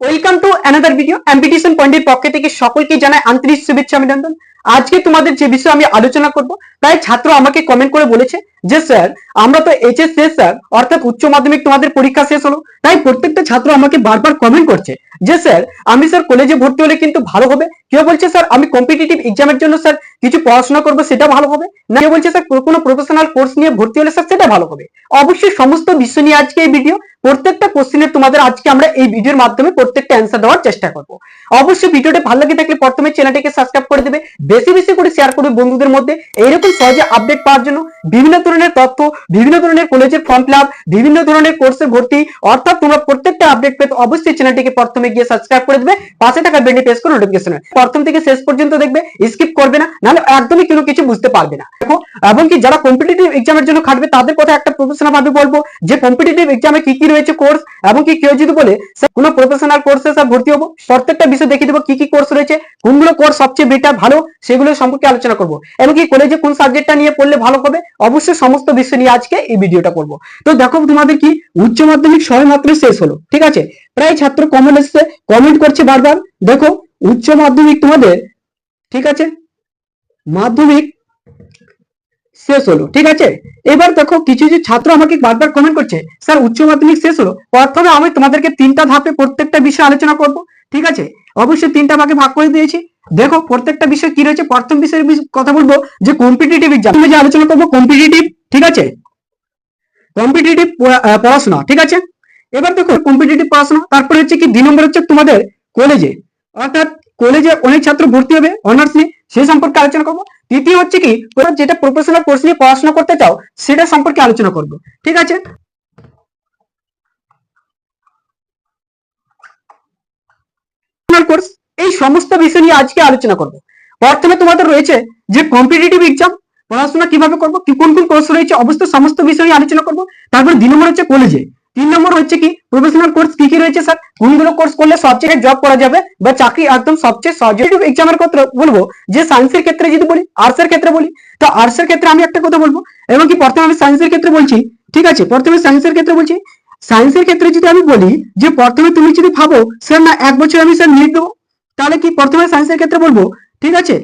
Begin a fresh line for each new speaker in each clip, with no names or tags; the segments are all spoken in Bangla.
ওয়েলকাম টু অ্যানাদার ভিডিও অ্যাম্পিটিশন পয়েন্টের পক্ষ থেকে সকলকে জানায় আন্তরিক শুভেচ্ছা, অভিনন্দন। আজকে তোমাদের যে বিষয়ে আমি আলোচনা করব, প্রায় ছাত্র আমাকে কমেন্ট করে বলেছে যে স্যার, আমরা তো এইচএস শেষ, স্যার। অর্থাৎ উচ্চ মাধ্যমিক তোমাদের পরীক্ষা শেষ হলো। তাই প্রত্যেকটা ছাত্র আমাকে বারবার কমেন্ট করছে যে, স্যার, আমি, স্যার কলেজে ভর্তি হলে কিন্তু ভালো হবে। কেউ বলছে, স্যার, আমি কম্পিটিটিভ এক্সামের জন্য, স্যার, কিছু পড়াশোনা করব, সেটা ভালো হবে। না, কেউ বলছে, স্যার, কোনো প্রফেশনাল কোর্স নিয়ে ভর্তি হলে, স্যার, সেটা ভালো হবে। অবশ্যই সমস্ত বিষয় নিয়ে আজকে এই ভিডিও প্রত্যেকটা কোশ্চেনের তোমাদের আজকে আমরা এই ভিডিওর মাধ্যমে প্রত্যেকটা অ্যান্সার দেওয়ার চেষ্টা করব। অবশ্যই ভিডিওটা ভালো লাগে থাকলে প্রথমে চ্যানেলটিকে সাবস্ক্রাইব করে দেবে। বেশি বেশি করে শেয়ার করবে বন্ধুদের মধ্যে। এইরকম সহজে আপডেট পাওয়ার জন্য বিভিন্ন ধরনের তথ্য, বিভিন্ন ধরনের কলেজের ফর্ম ফিল বিভিন্ন ধরনের কোর্সে ভর্তি, অর্থাৎ তোমরা প্রত্যেকটা আপডেট পেতে অবশ্যই চ্যানেলটিকে প্রথমে গিয়ে সাবস্ক্রাইব করে দেবে, পাশে থাকা বেলটি প্রেস করে নোটিফিকেশন প্রথম থেকে শেষ পর্যন্ত দেখবে স্কিপ করবে না, নাহলে একদমই কোনো কিছু বুঝতে পারবে না। দেখো, এবং কি যারা কম্পিটিটিভ এক্সামের জন্য খাটবে, তাদের কথা একটা প্রফেশনাল ভাবে বলব, যে কম্পিটিটিভ এক্সামে কি কি রয়েছে কোর্স এবং কি কেউ যদি বলে কোনো প্রফেশনাল কোর্সে স্যার ভর্তি হব? প্রত্যেকটা বিষয় দেখিয়ে দেবো, কি কি কোর্স রয়েছে, কোনগুলো কোর্স সবচেয়ে বেটার ভালো, সেগুলো সম্পর্কে আলোচনা করব। এবং কি কলেজে কোন সাবজেক্টটা নিয়ে পড়লে ভালো হবে অবশ্যই সমস্ত বিষয় নিয়ে আজকে এই ভিডিওটা করব। তো দেখো তোমাদের কি, উচ্চ মাধ্যমিক সবে মাত্র শেষ হলো, ঠিক আছে? প্রায় ছাত্র কমেন্ট এসছে কমেন্ট করছে বারবার। দেখো, উচ্চ মাধ্যমিক তোমাদের, ঠিক আছে? মাধ্যমিক শেষ হলো, ঠিক আছে? এবার দেখো, কিছু কিছু ছাত্র আমাকে বারবার কমেন্ট করছে, স্যার, উচ্চ মাধ্যমিক শেষ হলো? প্রথমে আমি তোমাদেরকে তিনটা ধাপে প্রত্যেকটা বিষয় আলোচনা করব, ঠিক আছে? অবশ্যই তিনটা ভাগে ভাগ করে দিয়েছি দেখো, প্রত্যেকটা বিষয় কি রয়েছে? প্রথম বিষয়ের কথা বলব যে কম্পিটিটিভ এক্সাম যে আলোচনা করব কম্পিটিটিভ ঠিক আছে? কম্পিটিটিভ পড়াশোনা, ঠিক আছে? এবার দেখো কম্পিটিটিভ পড়াশোনা, তারপরে হচ্ছে কি, দুই নম্বর হচ্ছে তোমাদের কলেজে অর্থাৎ কলেজে অনেক ছাত্র ভর্তি হবে অনার্স নিয়ে, সে সম্পর্কে আলোচনা করব। তৃতীয় হচ্ছে কি, তোমরা যেটা প্রফেশনাল কোর্স নিয়ে পড়াশোনা করতে চাও, সেটা সম্পর্কে আলোচনা করব, ঠিক আছে? কোর্স এই সমস্ত বিষয় নিয়ে আজকে আলোচনা করব। প্রথমে তোমাদের রয়েছে যে কম্পিটিটিভ এক্সাম পড়াশোনা কীভাবে করব, কি কোন কোন কোর্স রয়েছে অবশ্যই সমস্ত বিষয় নিয়ে আলোচনা করব। তারপর দুই নম্বর হচ্ছে কলেজে তিন নম্বর হচ্ছে কি প্রফেশনাল কোর্স কি কি রয়েছে স্যার কোনগুলো কোর্স করলে সবচেয়ে জব করা যাবে বা চাকরি একদম সবচেয়ে সহজ এক্সামের কথা বলব? যে সায়েন্সের ক্ষেত্রে যদি বলি আর্টস এর ক্ষেত্রে বলি, তো আর্টস এর ক্ষেত্রে আমি একটা কথা বলব। এবং কি প্রথমে আমি সায়েন্সের ক্ষেত্রে বলছি, ঠিক আছে? প্রথমে সায়েন্সের ক্ষেত্রে বলছি সায়েন্সের ক্ষেত্রে যদি আমি বলি যে প্রথমে তুমি যদি ভাবো স্যার না এক বছর আমি স্যার নিট দেবো? তাহলে কি প্রথমে সায়েন্সের ক্ষেত্রে বলব? ঠিক আছে?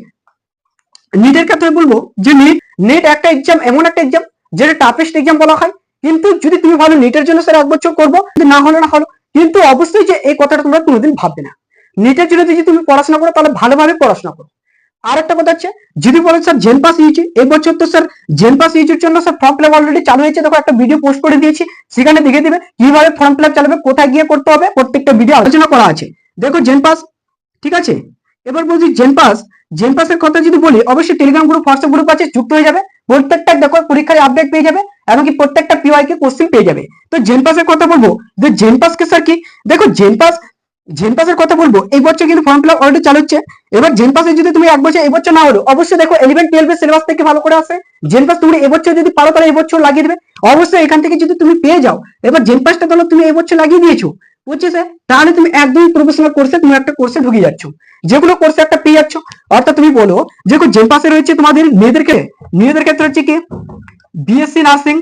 নিটের ক্ষেত্রে বলব যে নিট নেট একটা এক্সাম এমন একটা এক্সাম যেটা টাফেস্ট এক্সাম বলা হয়। কিন্তু যদি তুমি ভালো নিটের জন্য স্যার এক বছর করব না হলে না হলো, কিন্তু অবশ্যই যে এই কথাটা তোমরা কোনোদিন ভাববে না। নিটের জন্য যদি তুমি পড়াশোনা করো, তাহলে ভালোভাবে পড়াশোনা করো। আর একটা কথা হচ্ছে, যদি বলো স্যার জেন পাস ইউজি এই বছর তো স্যার জেন পাস ইউজির জন্য স্যার ফর্ম ফিল অলরেডি চালু হয়েছে। দেখো একটা ভিডিও পোস্ট করে দিয়েছি, সেখানে দেখে দিবে কীভাবে ফর্ম ফিল চালাবে, কোথায় গিয়ে করতে হবে, প্রত্যেকটা ভিডিও আলোচনা করা আছে। দেখো জেন পাস ঠিক আছে? এবার বলছি জেন পাস জেন পাসের কথা যদি বলি, অবশ্যই টেলিগ্রাম গ্রুপ হোয়াটসঅ্যাপ গ্রুপ আছে, যুক্ত হয়ে যাবে। প্রত্যেকটা দেখো, পরীক্ষার আপডেট পেয়ে যাবে, এমনকি প্রত্যেকটা পিওয়াই কে কোশ্চেন পেয়ে যাবে। তো জেন পাসের কথা বলব। যে জেন পাসকে স্যার কি? দেখো জেন পাস জেন কথা বলব, এই বছর কিন্তু ফর্ম ফিল অলরেডি চালু হচ্ছে। এবার জেন পাসে যদি তুমি এক বছর এবছর না হলো অবশ্যই দেখো ইলেভেন টুয়েলভ এর সিলেবাস থেকে ভালো করে আসে। জেন পাস তুমি এবছর যদি পারো, তাহলে এবছর লাগিয়ে দেবে। অবশ্যই এখান থেকে যদি তুমি পেয়ে যাও, এবার জেন পাসটা তাহলে তুমি এবছর লাগিয়ে দিয়েছ। বুঝছে স্যার তাহলে তুমি একদমই প্রফেশনাল কোর্সে তুমি একটা কোর্সে ঢুকে যাচ্ছ। যেগুলো কোর্সে একটা পেয়ে যাচ্ছ। অর্থাৎ তুমি বলো যে জেন পাসে রয়েছে তোমাদের মেয়েদেরকে মেয়েদের ক্ষেত্রে হচ্ছে কি? বিএসসি নার্সিং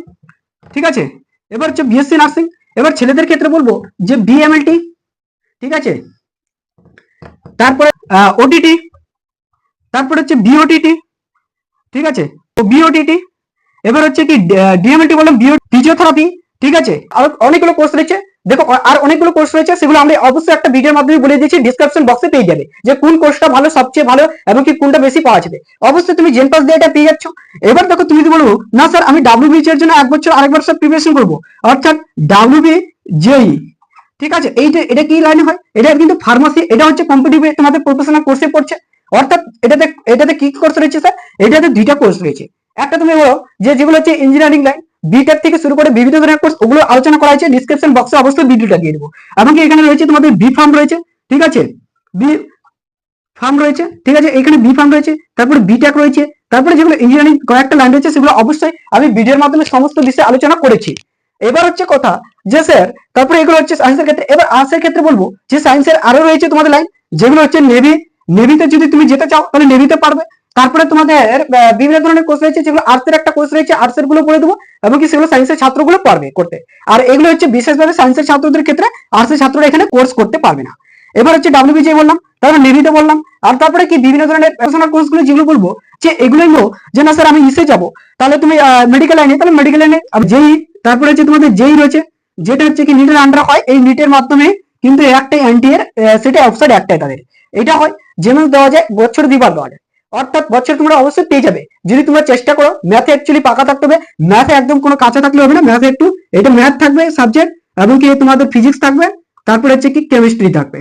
ঠিক আছে? এবার হচ্ছে বিএসসি নার্সিং এবার ছেলেদের ক্ষেত্রে বলব যে বিএমএলটি ঠিক আছে? তারপরে ওটিটি তারপরে হচ্ছে বিওটিটি ঠিক আছে? তো বিওটিটি এবার হচ্ছে কি ডিএমএলটি বললাম বিও ফিজিওথেরাপি ঠিক আছে? আর অনেকগুলো কোর্স রয়েছে। দেখো, আর অনেকগুলো কোর্স রয়েছে, সেগুলো আমরা অবশ্যই একটা ভিডিওর মাধ্যমে বলে দিয়েছি ডিসক্রিপশন বক্সে পেয়ে যাবে যে কোন কোর্সটা ভালো, সবচেয়ে ভালো, এবং কি কোনটা বেশি পাওয়া যাবে। অবশ্যই তুমি জেন পাস দিয়ে এটা পেয়ে যাচ্ছ। এবার দেখো, তুমি যদি বলব না স্যার আমি ডাব্লিউবিএইচ এর জন্য এক বছর আরেক বছর প্রিপারেশন করব। অর্থাৎ ডাব্লিউবি জেই ঠিক আছে? এইটা এটা কি লাইনে হয়? এটা কিন্তু ফার্মাসি এটা হচ্ছে কম্পিটিটিভ তোমাদের প্রফেশনাল কোর্সে পড়ছে। অর্থাৎ এটাতে এটাতে কি কোর্স রয়েছে স্যার এটাতে দুইটা কোর্স রয়েছে। একটা তুমি বলো, যে যেগুলো হচ্ছে ইঞ্জিনিয়ারিং লাইন বিটেক থেকে শুরু করে বিভিন্ন ধরনের কোর্স ওগুলো আলোচনা করা হয়েছে। ডিসক্রিপশন বক্সে অবশ্যই ভিডিওটা দিয়ে দেবো। এমনকি এখানে রয়েছে তোমাদের বি ফার্ম রয়েছে, ঠিক আছে? বি ফার্ম রয়েছে, ঠিক আছে? এখানে বি ফার্ম রয়েছে, তারপরে বিটেক রয়েছে, তারপরে যেগুলো ইঞ্জিনিয়ারিং কয়েকটা লাইন রয়েছে, সেগুলো অবশ্যই আমি ভিডিওর মাধ্যমে সমস্ত বিষয়ে আলোচনা করেছি। এবার হচ্ছে কথা যে, স্যার, তারপরে এগুলো হচ্ছে সায়েন্সের ক্ষেত্রে, এবার আর্টসের ক্ষেত্রে বলব যে সায়েন্সের আরও রয়েছে তোমাদের লাইন যেগুলো হচ্ছে নেভি নেভিতে যদি তুমি যেতে চাও, তাহলে নেভিতে পারবে। তারপরে তোমাদের বিভিন্ন ধরনের কোর্স রয়েছে, যেগুলো আর্টসের একটা কোর্স রয়েছে আর্টসেরগুলো পড়ে দেবো। এবং কি সেগুলো সায়েন্সের ছাত্রগুলো পারবে করতে। আর এগুলো হচ্ছে বিশেষভাবে সায়েন্সের ছাত্রদের ক্ষেত্রে আর্টসের ছাত্ররা এখানে কোর্স করতে পারবে না। এবার হচ্ছে ডাব্লিউবিজে বললাম, তারপর নেভিতে বললাম, আর তারপরে কি বিভিন্ন ধরনের প্রফেশনাল কোর্সগুলো যেগুলো বলব, যে এগুলো হলো যে না স্যার আমি ইসে যাব, তাহলে তুমি মেডিকেল লাইনে তাহলে মেডিকেল লাইনে যেই তারপরে হচ্ছে তোমাদের যেই রয়েছে, যেটা হচ্ছে কি নিটের আন্ডার হয়, এই নিটের মাধ্যমে কিন্তু একটাই অ্যান্টি এর সেটা অফসাইড একটাই তাদের। এটা হয়, যেমন দেওয়া যায়, বছর দুবার দেওয়া যায়। অর্থাৎ বছর তোমরা অবশ্যই পেয়ে যাবে। যদি তোমরা চেষ্টা করো ম্যাথে অ্যাকচুয়ালি পাকা থাকতে হবে ম্যাথে একদম কোনো কাঁচা থাকলে হবে না ম্যাথে একটু, এটা ম্যাথ থাকবে সাবজেক্ট এবং কি তোমাদের ফিজিক্স থাকবে, তারপরে হচ্ছে কি কেমিস্ট্রি থাকবে।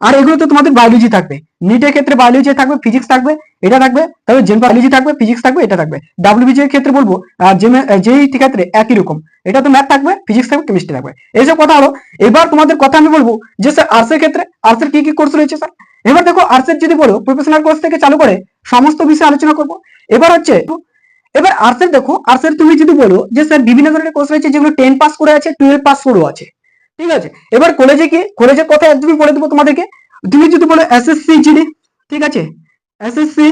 আর এগুলো তো তোমাদের বায়োলজি থাকবে। নিটের ক্ষেত্রে বায়োলজি থাকবে ফিজিক্স থাকবে, এটা থাকবে তারপরে জেন বায়োলজি থাকবে ফিজিক্স থাকবে, এটা থাকবে। ডাব্লিউবিজি এর ক্ষেত্রে বলব যেই ক্ষেত্রে একই রকম। এটা তো ম্যাথ থাকবে ফিজিক্স থাকবে কেমিস্ট্রি থাকবে। এইসব কথা হলো এবার তোমাদের কথা আমি বলব যে স্যার আর্টসের ক্ষেত্রে আর্টসের কি কি কোর্স রয়েছে স্যার এবার দেখো আর্টসের যদি বলো প্রফেশনাল কোর্স থেকে চালু করে সমস্ত বিষয়ে আলোচনা করব। এবার হচ্ছে, এবার আর্টসের দেখো আর্টসের তুমি যদি বলো যে স্যার বিভিন্ন ধরনের কোর্স রয়েছে যেগুলো টেন পাস করে আছে টুয়েলভ পাস করেও আছে। ঠিক আছে? এবার কলেজে কি কলেজের কথা একদমই বলে দেবো তোমাদেরকে। তুমি যদি বলো এসএসসি জিডি ঠিক আছে? এসএসসি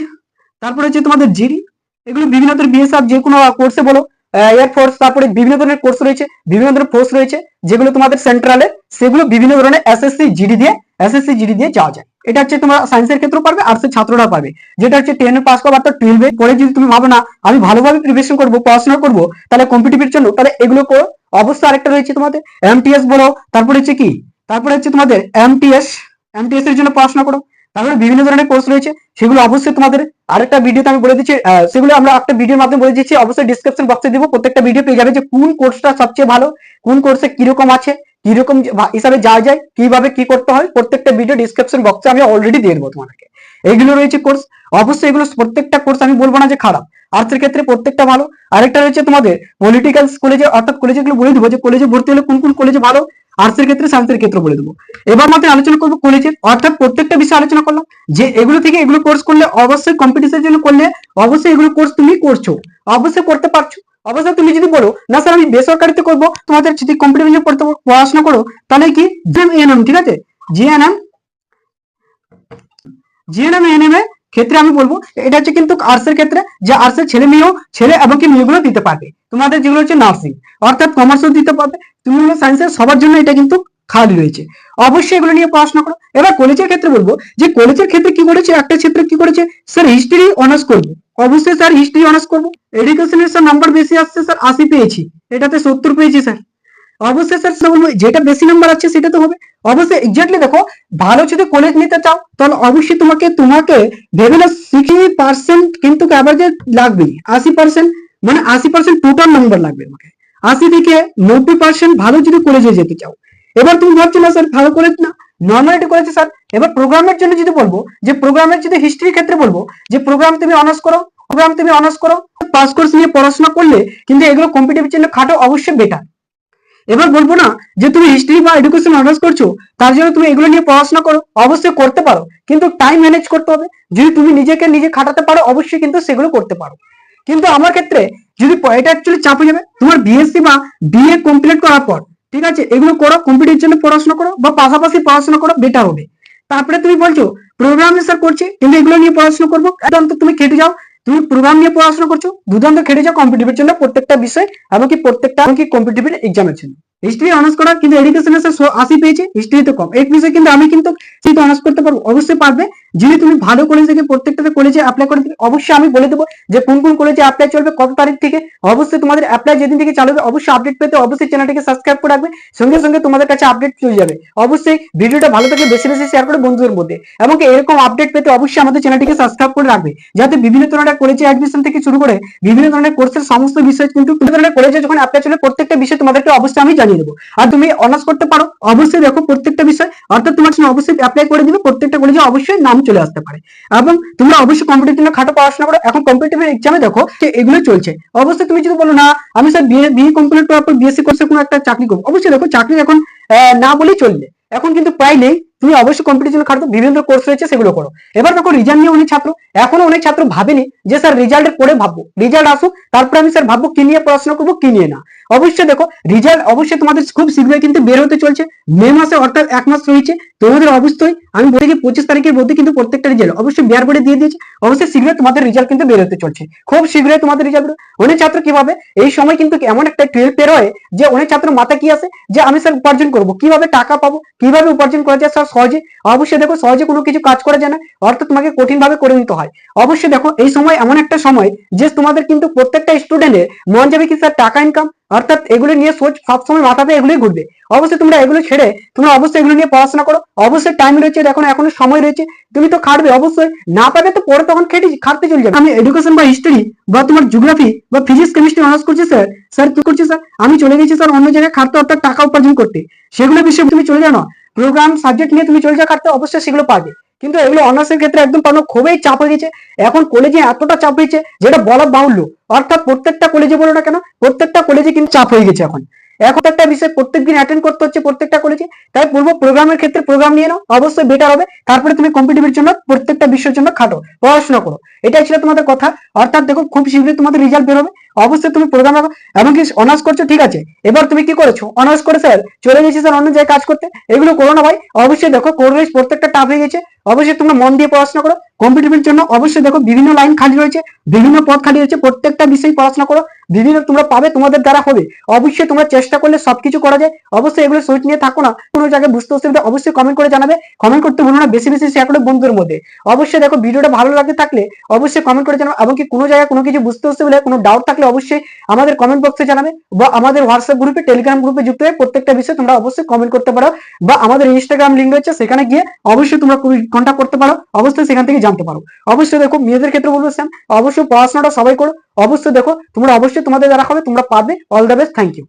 তারপরে হচ্ছে তোমাদের জিডি এগুলো বিভিন্ন ধরনের বিএসএফ যে কোনো কোর্সে বলো এয়ারফোর্স তারপরে বিভিন্ন ধরনের কোর্স রয়েছে, বিভিন্ন ধরনের ফোর্স রয়েছে, যেগুলো তোমাদের সেন্ট্রালে সেগুলো বিভিন্ন ধরনের এসএসসি জিডি দিয়ে এসএসসি জিডি দিয়ে যাওয়া যায়। এটা হচ্ছে তোমরা সায়েন্সের ক্ষেত্রে পারবে আর্টসের ছাত্ররা পাবে যেটা হচ্ছে টেন পাস করব অর্থাৎ টুয়েলভে পরে যদি তুমি ভাবো না, আমি ভালোভাবে প্রিপারেশন করব, পড়াশোনা করব, তাহলে কম্পিটিটিভের জন্য, তাহলে এগুলো করো। অবশ্যই আরেকটা রয়েছে তোমাদের এমটিএস বলো, তারপরে হচ্ছে কি? তারপরে হচ্ছে তোমাদের এমটিএস এমটিএস এর জন্য পড়াশোনা করো। তারপরে বিভিন্ন ধরনের কোর্স রয়েছে, সেগুলো অবশ্যই তোমাদের আরেকটা ভিডিওতে আমি বলে দিচ্ছি সেগুলো আমরা একটা ভিডিওর মাধ্যমে বলে দিচ্ছি, অবশ্যই ডিসক্রিপশন বক্সে দিব। প্রত্যেকটা ভিডিও পেয়ে যাবে যে কোন কোর্সটা সবচেয়ে ভালো, কোন কোর্সে কীরকম আছে। কীরকম হিসাবে যাওয়া যায়, কীভাবে কি করতে হয়, প্রত্যেকটা ভিডিও ডিসক্রিপশন বক্সে আমি অলরেডি দিয়ে দেবো তোমাদেরকে। এইগুলো রয়েছে কোর্স অবশ্যই এগুলো প্রত্যেকটা কোর্স আমি বলব না যে খারাপ। আর্টসের ক্ষেত্রে প্রত্যেকটা ভালো। আরেকটা রয়েছে তোমাদের পলিটিক্যাল কলেজে অর্থাৎ কলেজে গুলো বলে দেবো যে কলেজে ভর্তি হলে কোন কোন কলেজে ভালো? আর্টসের ক্ষেত্রে সায়েন্সের ক্ষেত্রে বলে দেবো। এবার মাত্র আলোচনা করব কলেজের অর্থাৎ প্রত্যেকটা বিষয়ে আলোচনা করলাম। যে এগুলো থেকে এগুলো কোর্স করলে অবশ্যই কম্পিটিশনের জন্য করলে অবশ্যই এগুলো কোর্স তুমি করছ। অবশ্যই করতে পারছ। অবশ্যই তুমি যদি বলো, না স্যার আমি বেসরকারিতে করব, তোমাদের যদি কম্পিটিশন পড়তে পড়াশোনা করো, তাহলে কি জিএনএম ঠিক আছে? জিএনএম জিএনএম এনএম এর ক্ষেত্রে আমি বলব, এটা হচ্ছে কিন্তু আর্টস এর ক্ষেত্রে, যে আর্টস এর ছেলে মেয়েও, ছেলে এবং কি মেয়েগুলো দিতে পারবে। তোমাদের যেগুলো হচ্ছে নার্সিং অর্থাৎ কমার্সও দিতে পারবে। তুমি সায়েন্সের সবার জন্য এটা কিন্তু খালি রয়েছে। অবশ্যই এগুলো নিয়ে পড়াশোনা করো। এবার কলেজের ক্ষেত্রে বলব, যে কলেজের ক্ষেত্রে কি করেছে? একটা ক্ষেত্রে কি করেছে? স্যার হিস্ট্রি অনার্স করব। অবশ্যই স্যার হিস্ট্রি অনার্স করব। এডুকেশনের স্যার নাম্বার বেশি আসছে স্যার, আশি পেয়েছি। এটাতে সত্তর পেয়েছি স্যার। অবশ্যই স্যার বলব, যেটা বেশি নাম্বার আছে সেটা তো হবে। অবশ্যই এক্স্যাক্টলি দেখো, ভালো যদি কলেজ নিতে চাও, তাহলে অবশ্যই তোমাকে তোমাকে ভেবে না সিক্সটি পার্সেন্ট কিন্তু অ্যাভারেজে লাগবে আশি পার্সেন্ট মানে আশি পার্সেন্ট টোটাল নাম্বার লাগবে তোমাকে। আশি থেকে নব্বই পার্সেন্ট ভালো যদি কলেজে যেতে চাও। এবার তুমি ভাবছ না স্যার, ভালো কলেজ না। নর্মালিটি করেছে স্যার এবার প্রোগ্রামের জন্য যদি বলব, যে প্রোগ্রামের যদি হিস্ট্রির ক্ষেত্রে বলব, যে প্রোগ্রাম তুমি অনার্স করো প্রোগ্রাম তুমি অনার্স করো পাস কোর্স নিয়ে পড়াশোনা করলে কিন্তু এগুলো কম্পিটিটিভ জন্য খাটো অবশ্যই বেটার এবার বলব না যে তুমি হিস্ট্রি বা এডুকেশন অনার্স করছ, তার জন্য তুমি এগুলো নিয়ে পড়াশোনা করো, অবশ্যই করতে পারো। কিন্তু টাইম ম্যানেজ করতে হবে। যদি তুমি নিজেকে নিজে খাটাতে পারো, অবশ্যই কিন্তু সেগুলো করতে পারো। কিন্তু আমার ক্ষেত্রে যদি এটা অ্যাকচুয়ালি চাপে যাবে। তোমার বিএসসি বা বিএ কমপ্লিট করার পর ঠিক আছে? এগুলো করো কম্পিউটার জন্য পড়াশোনা করো বা পাশাপাশি পড়াশোনা করো বেটার হবে। তারপরে তুমি বলছো প্রোগ্রাম স্যার করছে, কিন্তু এগুলো নিয়ে পড়াশোনা করব, একদম তুমি খেটে যাও। তুমি প্রোগ্রাম নিয়ে পড়াশোনা করছ, দুর্দান্ত খেটে যাও কম্পিটিভের জন্য প্রত্যেকটা বিষয়, এমনকি প্রত্যেকটা, এমনকি কম্পিটিভের এক্সামের জন্য। হিস্ট্রি অনার্স করা কিন্তু এডুকেশনে স্যার আশি পেয়েছে হিস্ট্রিতে কম। এই বিষয়ে কিন্তু আমি কিন্তু হিস্ট্রিতে অনার্স করতে পারব, অবশ্যই পারবে। যদি তুমি ভালো কলেজ থেকে প্রত্যেকটাতে কলেজে অ্যাপ্লাই করে দিবে অবশ্যই আমি বলে দেবো যে কোন কোন কলেজে অ্যাপ্লাই চলবে, কত তারিখ থেকে। অবশ্যই তোমাদের অ্যাপ্লাই যেদিন থেকে চালু হবে, অবশ্যই আপডেট পেতে অবশ্যই চ্যানেলটিকে সাবস্ক্রাইব করে রাখবে। সঙ্গে সঙ্গে তোমাদের কাছে আপডেট চলে যাবে। অবশ্যই ভিডিওটা ভালো থাকলে বেশি বেশি শেয়ার করে বন্ধুদের মধ্যে। এবং এরকম আপডেট পেতে অবশ্যই আমাদের চ্যানেলটিকে সাবস্ক্রাইব করে রাখবে। যাতে বিভিন্ন ধরনের কলেজে অ্যাডমিশন থেকে শুরু করে বিভিন্ন ধরনের কোর্সের সমস্ত বিষয় কিন্তু বিভিন্ন ধরনের কলেজে যখন অ্যাপ্লাই চলে প্রত্যেকটা বিষয় তোমাদেরকে অবশ্যই আমি জানিয়ে দেবো। আর তুমি অনার্স করতে পারো। অবশ্যই দেখো প্রত্যেকটা বিষয়, অর্থাৎ তোমার জন্য অবশ্যই অ্যাপ্লাই করে দিবে, প্রত্যেকটা কলেজে অবশ্যই নাম চলে আসতে পারে। এবং তোমরা অবশ্যই কম্পিটিটিভ খাটো পড়াশোনা করো। এখন কম্পিটিটিভ এক্সামে দেখো যে এগুলো চলছে। অবশ্যই তুমি যদি বলো, না, আমি স্যার বিএ বিএ কমপ্লিট করার পর বিএসসি কোর্সে কোনো একটা চাকরি করব। অবশ্যই দেখো চাকরি এখন না বলেই চলবে। এখন কিন্তু প্রায় নেই। তুমি অবশ্যই কম্পিটিশন খাটো বিভিন্ন কোর্স রয়েছে, সেগুলো করো। এবার দেখো রিজাল্ট নিয়ে অনেক ছাত্র, এখনও অনেক ছাত্র ভাবেনি যে স্যার রেজাল্টের পরে ভাববো। রেজাল্ট আসুক, তারপরে আমি স্যার ভাববো কি নিয়ে পড়াশোনা করব, কি নিয়ে না। অবশ্যই দেখো রেজাল্ট অবশ্যই তোমাদের খুব শীঘ্রই কিন্তু বের হতে চলছে। মে মাসে অর্থাৎ এক মাস রয়েছে, তোমাদের অবশ্যই, আমি বলি যে পঁচিশ তারিখের মধ্যে কিন্তু প্রত্যেকটা রেজাল্ট অবশ্যই বিয়ার বোর্ডে দিয়ে দিয়েছে, অবশ্যই শীঘ্রই তোমাদের রেজাল্ট কিন্তু বের হতে চলছে। খুব শীঘ্রই তোমাদের রেজাল্ট অনেক ছাত্র কীভাবে এই সময় কিন্তু এমন একটা টুয়েলভ বের হয় যে অনেক ছাত্র মাথা কি আছে, যে আমি স্যার উপার্জন করব, কীভাবে টাকা পাবো, কীভাবে উপার্জন করা যায় স্যার সহজে, অবশ্যই দেখো সহজে কোনো কিছু কাজ করা যায় না, অর্থাৎ তোমাকে কঠিন ভাবে করে নিতে হয়। অবশ্যই দেখো এই সময় এমন একটা সময় যে তোমাদের কিন্তু প্রত্যেকটা স্টুডেন্টের মন যাবে কি স্যার টাকা ইনকাম অর্থাৎ এগুলো নিয়ে সোচ সবসময় মাথাতে এগুলোই ঘুরবে। অবশ্যই তোমরা এগুলো ছেড়ে তোমরা অবশ্যই এগুলো নিয়ে পড়াশোনা করো। অবশ্যই টাইম রয়েছে, দেখো এখনও সময় রয়েছে, তুমি তো খাটবে অবশ্যই। না পাবে তো পরে তখন খেটে খাটতে চলে যাবে। আমি এডুকেশন বা হিস্ট্রি বা তোমার জিওগ্রাফি বা ফিজিক্স কেমিস্ট্রি অনার্স করছি স্যার স্যার কি করছি স্যার আমি চলে গেছি স্যার অন্য জায়গায় খাটতে, অর্থাৎ টাকা উপার্জন করতে। সেগুলো বিষয়ে তুমি চলে যাও না। প্রোগ্রাম সাবজেক্ট নিয়ে তুমি চর্চা কাটতে, অবশ্যই সেগুলো পাবে কিন্তু এগুলো অনার্সের ক্ষেত্রে একদম পানো খুবই চাপ হয়ে গেছে। এখন কলেজে এতটা চাপ হয়েছে, যেটা বলা বাহুল্য। অর্থাৎ প্রত্যেকটা কলেজে বলো না কেন, প্রত্যেকটা কলেজে কিন্তু চাপ হয়ে গেছে এখন। এখন একটা বিষয় প্রত্যেকদিন অ্যাটেন্ড করতে হচ্ছে, প্রত্যেকটা কলেজে তাই বলব প্রোগ্রামের ক্ষেত্রে প্রোগ্রাম নিয়ে নাও, অবশ্যই বেটার হবে। তারপরে তুমি কম্পিটিটিভের জন্য প্রত্যেকটা বিষয়ের জন্য খাটো, পড়াশোনা করো। এটাই ছিল তোমাদের কথা। অর্থাৎ দেখো, খুব শীঘ্রই তোমাদের রেজাল্ট বেরোবে অবশ্যই তুমি প্রোগ্রাম এমনকি অনার্স করছ, ঠিক আছে। এবার তুমি কি করেছ? অনার্স করে স্যার চলে গেছি স্যার অন্য জায়গায় কাজ করতে। এগুলো করো না ভাই, অবশ্যই দেখো কোর্স প্রত্যেকটা টাফ হয়ে গেছে। অবশ্যই তোমরা মন দিয়ে পড়াশোনা করো। কম্পিটিভের জন্য অবশ্যই দেখো, বিভিন্ন লাইন খালি রয়েছে, বিভিন্ন পদ খালি রয়েছে। প্রত্যেকটা বিষয়ে পড়াশোনা করো। বিভিন্ন তোমরা পাবে, তোমাদের দ্বারা হবে। অবশ্যই তোমরা চেষ্টা করলে সবকিছু করা যায়। অবশ্যই এগুলো সোচ নিয়ে থাকো না। কোনো জায়গায় বুঝতে অসুবিধা, অবশ্যই কমেন্ট করে জানাবে। কমেন্ট করতে ভুলো না, বেশি বেশি শেয়ার করো বন্ধুদের মধ্যে। অবশ্যই দেখো, ভিডিওটা ভালো লাগে থাকলে অবশ্যই কমেন্ট করে জানাবে এমনকি কোনো জায়গায় কোনো কিছু বুঝতে অসুবিধা, কোনো ডাউট থাকলে অবশ্যই আমাদের কমেন্ট বক্সে জানাবে বা আমাদের হোয়াটসঅ্যাপ গ্রুপে টেলিগ্রাম গ্রুপে যুক্ত হয়ে প্রত্যেকটা বিষয়ে তোমরা অবশ্যই কমেন্ট করতে পারো বা আমাদের ইনস্টাগ্রাম লিঙ্ক রয়েছে, সেখানে গিয়ে অবশ্যই তোমরা কন্ট্যাক্ট করতে পারো। অবশ্যই সেখান থেকে জানতে পারো। অবশ্যই দেখো, মেয়েদের ক্ষেত্রে বলব স্যাম অবশ্যই পড়াশোনাটা সবাই করো। অবশ্যই দেখো তোমরা অবশ্যই তোমাদের যারা হবে তোমরা পাবে। All the best thank you